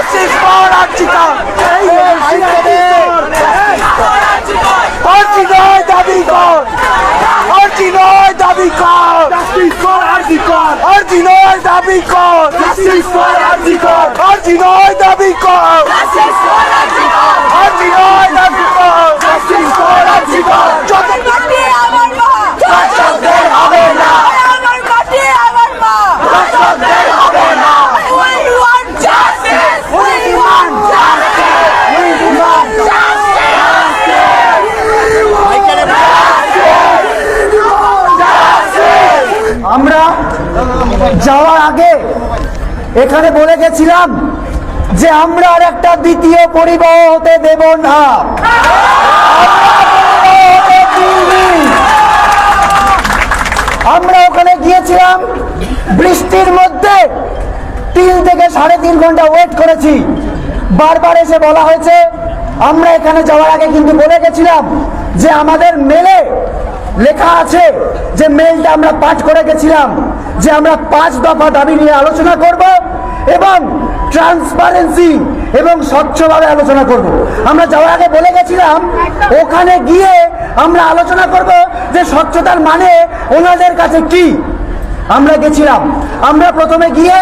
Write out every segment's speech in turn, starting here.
Justice for আর্চিকা আর্চি নয় দাবি কর আর্চি নয় দাবি কর জাস্টিস ফর আর্চি কর আর্চি নয় দাবি কর জাস্টিস ফর আর্চি কর আর্চি নয় দাবি কর জাস্টিস ফর আর্চি কর আর্চি নয় দাবি কর জাস্টিস ফর আর্চি কর যত মাটি আমার মা দর্শকদের হবে না আমার মাটি আমার মা দর্শকদের হবে না We want justice! We want justice! We want আমরা যাওয়ার আগে এখানে বলে গেছিলাম যে আমরা আর একটা দ্বিতীয় পরিবাহ হতে দেব না। আমরা ওখানে গিয়েছিলাম, বৃষ্টির মধ্যে তিন থেকে সাড়ে তিন ঘণ্টা ওয়েট করেছি। বারবার এসে বলা হয়েছে, আমরা এখানে যাওয়ার আগে কিন্তু বলে গেছিলাম যে আমাদের মেলে লেখা আছে যে মেলটা আমরা পাঠ করে গেছিলাম, যে আমরা পাঁচ দফা দাবি নিয়ে আলোচনা করব এবং ট্রান্সপারেন্সি এবং স্বচ্ছভাবে আলোচনা করব। আমরা যাওয়ার আগে বলে গেছিলাম, ওখানে গিয়ে আমরা আলোচনা করব যে স্বচ্ছতার মানে ওনাদের কাছে কি। আমরা গেছিলাম, আমরা প্রথমে গিয়ে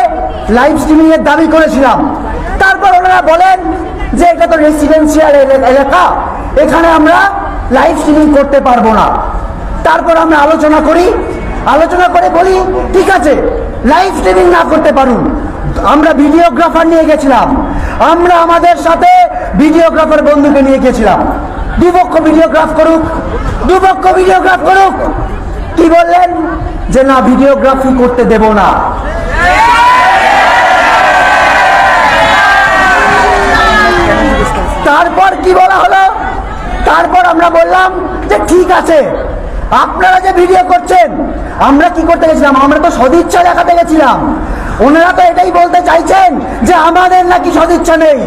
লাইভ স্ট্রিমিং এর দাবি করেছিলাম। তারপর ওনারা বলেন যে এটা তো রেসিডেন্সিয়াল এলাকা, এখানে আমরা লাইভ স্ট্রিমিং করতে পারব না। তারপর আমরা আলোচনা করি, আলোচনা করে বলি, ঠিক আছে লাইভ স্ট্রিমিং না করতে পারুন। আমরা ভিডিওগ্রাফার নিয়ে গেছিলাম। আমরা আমাদের সাথে ভিডিওগ্রাফার বন্ধুকে নিয়ে গেছিলাম। দুপক্ষ ভিডিওগ্রাফ করুক, দুপক্ষ ভিডিওগ্রাফ করুক। কি বললেন? যে না ভিডিওগ্রাফি করতে দেব না। তারপর কি বলা হলো? তারপর আমরা বললাম যে ঠিক আছে আপনারা যে ভিডিও করছেন, আমরা কি করতে গেছিলাম? আমরা তো সদিচ্ছা দেখাতে গেছিলাম। ওনারা তো এটাই বলতে চাইছেন যে আমাদের নাকি সদিচ্ছা নেই।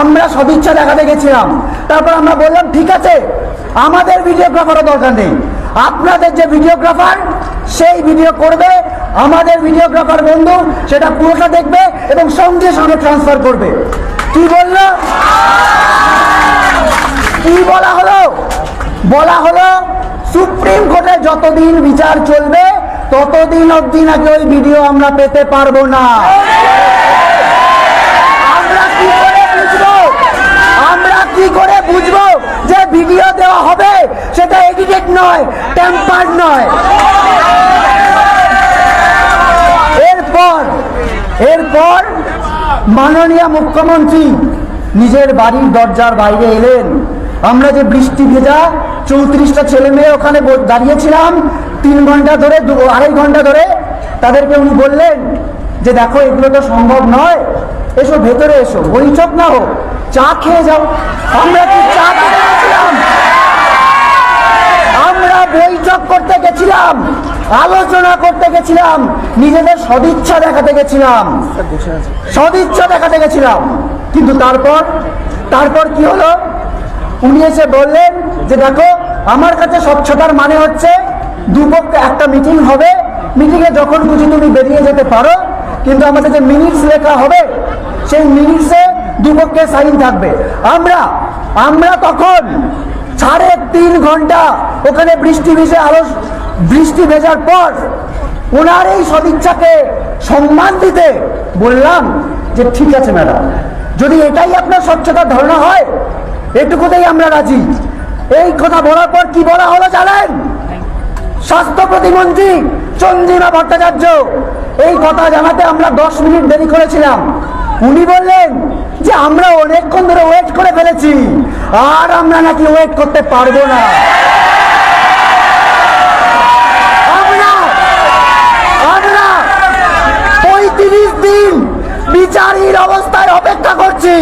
আমরা সদিচ্ছা দেখাতে গেছিলাম। তারপর আমরা বললাম, ঠিক আছে, আমাদের ভিডিওগ্রাফারও দরকার নেই। আপনাদের যে ভিডিওগ্রাফার, সেই ভিডিও করবে। আমাদের ভিডিওগ্রাফার বন্ধু, সেটা পুরোটা দেখবে এবং সঙ্গে সঙ্গে ট্রান্সফার করবে। কি বলল? কি বলা হলো? বলা হলো সুপ্রিম কোর্টে যতদিন বিচার চলবে, ততদিন অবধি নাকি ওই ভিডিও আমরা পেতে পারব না। আমরা কি করে বুঝব? আমরা কি করে বুঝব যে ভিডিও দেওয়া হবে, সেটা এডিটেড নয় টেম্পার নয়? এরপর এরপর মাননীয় মুখ্যমন্ত্রী নিজের বাড়ির দরজার বাইরে এলেন। আমরা যে বৃষ্টি ভেজা চৌত্রিশটা ছেলে মেয়ে ওখানে দাঁড়িয়েছিলাম, তিন ঘণ্টা ধরে আড়াই ঘণ্টা ধরে, তাদেরকে উনি বললেন যে দেখো, এগুলো তো সম্ভব নয়। এসো, ভেতরে এসো, বৈঠক না হোক, চা খেয়ে যাও। আমরা কি চা খেতে গেছিলাম? আমরা বৈঠক করতে গেছিলাম, আলোচনা করতে গেছিলাম, নিজেদের সদিচ্ছা দেখাতে গেছিলাম। সদিচ্ছা দেখাতে গেছিলাম। কিন্তু তারপর তারপর কি হলো? উনি এসে বললেন যে, দেখো, আমার কাছে স্বচ্ছতার মানে হচ্ছে দুপক্ষে একটা মিটিং হবে। মিটিংয়ে যখন খুশি তুমি বেরিয়ে যেতে পারো, কিন্তু আমাদের যে মিনিটস লেখা হবে, সেই মিনিটসে দুপক্ষে সাইন থাকবে। আমরা আমরা তখন সাড়ে তিন ঘণ্টা ওখানে বৃষ্টি ভিজে আলো, বৃষ্টি ভেজার পর ওনার এই সদিচ্ছাকে সম্মান দিতে বললাম যে, ঠিক আছে ম্যাডাম যদি এটাই আপনার স্বচ্ছতার ধারণা হয় এটুকুতেই আমরা রাজি। এই কথা বলার পর কি বলা হলো জানেন? স্বাস্থ্য প্রতিমন্ত্রী চন্দ্রিমা ভট্টাচার্য, এই কথা জানাতে আমরা দশ মিনিট দেরি করেছিলাম। উনি বললেন যে আমরা অনেকক্ষণ ধরে ওয়েট করে ফেলেছি, আর আমরা নাকি ওয়েট করতে পারব না। পঁয়ত্রিশ দিন বিচারহীন অবস্থায় অপেক্ষা করছি।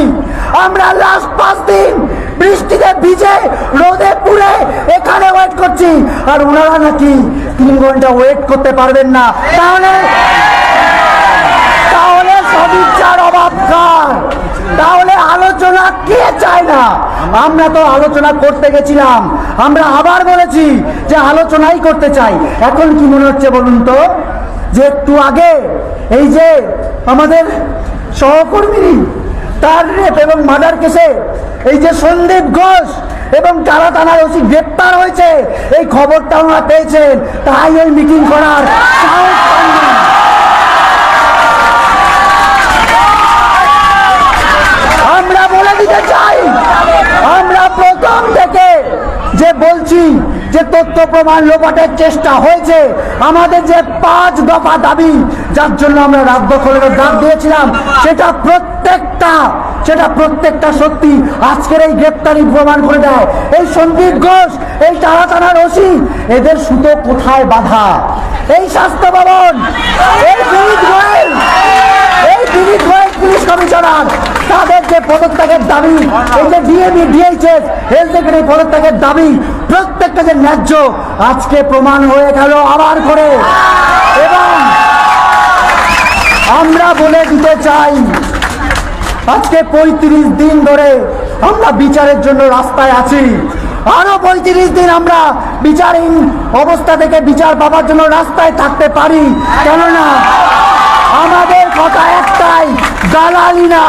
আমরা লাস্ট পাঁচ দিন বৃষ্টিতে ভিজে রোদে পুড়ে এখানে ওয়েট করছি। আর ওনারা নাকি তিন ঘণ্টা ওয়েট করতে পারবেন না। তাহলে তাহলে সদিচ্ছার অভাব তাহলে আলোচনা কে চায় না? আমরা তো আলোচনা করতে গেছিলাম। আমরা আবার বলেছি যে আলোচনাই করতে চাই। এখন কি মনে হচ্ছে বলুন তো? যে একটু আগে এই যে আমাদের সহকর্মী, তার রেপ এবং মার্ডার কেসে এই যে সন্দীপ ঘোষ এবং তারা থানার ওসি গ্রেপ্তার হয়েছে, এই খবরটা ওনারা পেয়েছেন, তাই এই মিটিং করার আমরা বলে দিতে চাই, আমরা প্রথম থেকে যে বলছি যে তথ্য প্রমাণ লোপাটের চেষ্টা হয়েছে, আমাদের যে পাঁচ দফা দাবি, যার জন্য আমরা রাত দখলের ডাক দিয়েছিলাম, সেটা প্রত্যেকটা সেটা প্রত্যেকটা সত্যি। আজকের এই গ্রেপ্তারি প্রমাণ করে দেয়। এই সন্দীপ ঘোষ, এই তারা থানার ওসি এদের সুতো কোথায় বাধা? এই স্বাস্থ্য ভবন, এই এই পদত্যাগের হেলথ পদত্যাগের দাবি ন্যায্য, আজকে প্রমাণ হয়ে গেল আবার করে। এবং আমরা বলে দিতে চাই আজকে পঁয়ত্রিশ দিন ধরে আমরা বিচারের জন্য রাস্তায় আছি। আরও পঁয়ত্রিশ দিন আমরা বিচারহীন অবস্থা থেকে বিচার পাবার জন্য রাস্তায় থাকতে পারি। কেননা আমাদের কথা একটাই দালালি না